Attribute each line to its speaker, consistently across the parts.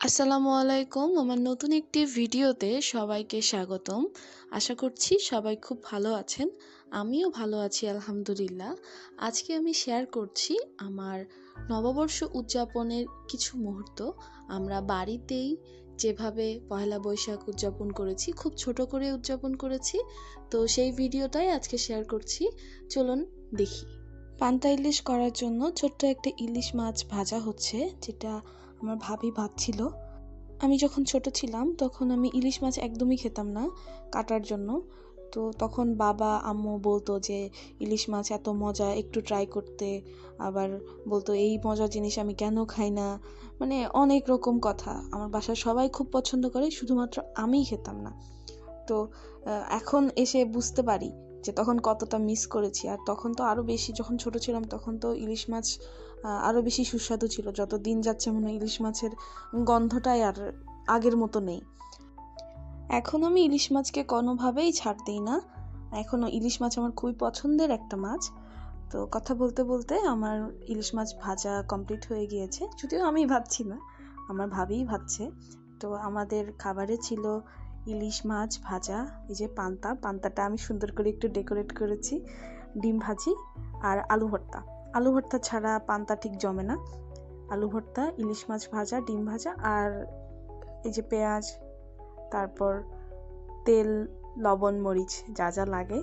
Speaker 1: আসসালামু আলাইকুম। আমার নতুন একটি ভিডিওতে সবাইকে স্বাগতম। আশা করছি সবাই খুব ভালো আছেন। আমিও ভালো আছি, আলহামদুলিল্লাহ। আজকে আমি শেয়ার করছি আমার নববর্ষ উদযাপনের কিছু মুহূর্ত। আমরা বাড়িতেই যেভাবে পয়লা বৈশাখ উদযাপন করেছি, খুব ছোট করে উদযাপন করেছি। তো সেই ভিডিওটাই আজকে শেয়ার করছি। চলুন দেখি। পান্তা ইলিশ করার জন্য ছোট্ট একটা ইলিশ মাছ ভাজা হচ্ছে, যেটা আমার ভাবি ভাবছিল আমি যখন ছোট ছিলাম, তখন আমি ইলিশ মাছ একদমই খেতাম না কাটার জন্য। তো তখন বাবা, আম্মু বলতো যে, ইলিশ মাছ এত মজা, একটু ট্রাই করতে। আবার বলতো, এই মজার জিনিস আমি কেন খাই না? মানে অনেক রকম কথা। আমার বাসার সবাই খুব পছন্দ করে, শুধুমাত্র আমিই খেতাম না। তো এখন এসে বুঝতে পারি যে তখন কতটা মিস করেছি। আর তখন তো আরও বেশি, যখন ছোট ছিলাম তখন তো ইলিশ মাছ আরও বেশি সুস্বাদু ছিল। যত দিন যাচ্ছে মনে হয় ইলিশ মাছের গন্ধটাই আর আগের মতো নেই। এখন আমি ইলিশ মাছকে কোনোভাবেই ছাড় দিই না। এখনও ইলিশ মাছ আমার খুবই পছন্দের একটা মাছ। তো কথা বলতে বলতে আমার ইলিশ মাছ ভাজা কমপ্লিট হয়ে গিয়েছে। যদিও আমি ভাবছি না, আমার ভাবিই ভাবছে। তো আমাদের খাবারে ছিল ইলিশ মাছ ভাজা, এই যে পান্তা, পান্তাটা আমি সুন্দর করে একটু ডেকোরেট করেছি, ডিম ভাজি আর আলু ভর্তা। আলু ভর্তা ছাড়া পান্তা ঠিক জমে না। আলু ভর্তা, ইলিশ মাছ ভাজা, ডিম ভাজা আর এই যে পেঁয়াজ, তারপর তেল, লবণ, মরিচ যা যা লাগে।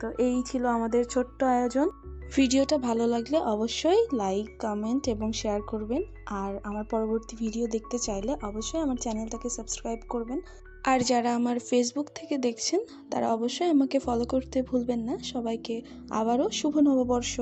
Speaker 1: তো এই ছিল আমাদের ছোট্ট আয়োজন। ভিডিওটা ভালো লাগলে অবশ্যই লাইক কমেন্ট এবং শেয়ার করবেন। আর আমার পরবর্তী ভিডিও দেখতে চাইলে অবশ্যই আমার চ্যানেলটাকে সাবস্ক্রাইব করবেন। আর যারা আমার ফেসবুক থেকে দেখছেন, তারা অবশ্যই আমাকে ফলো করতে ভুলবেন না। সবাইকে আবারও শুভ নববর্ষ।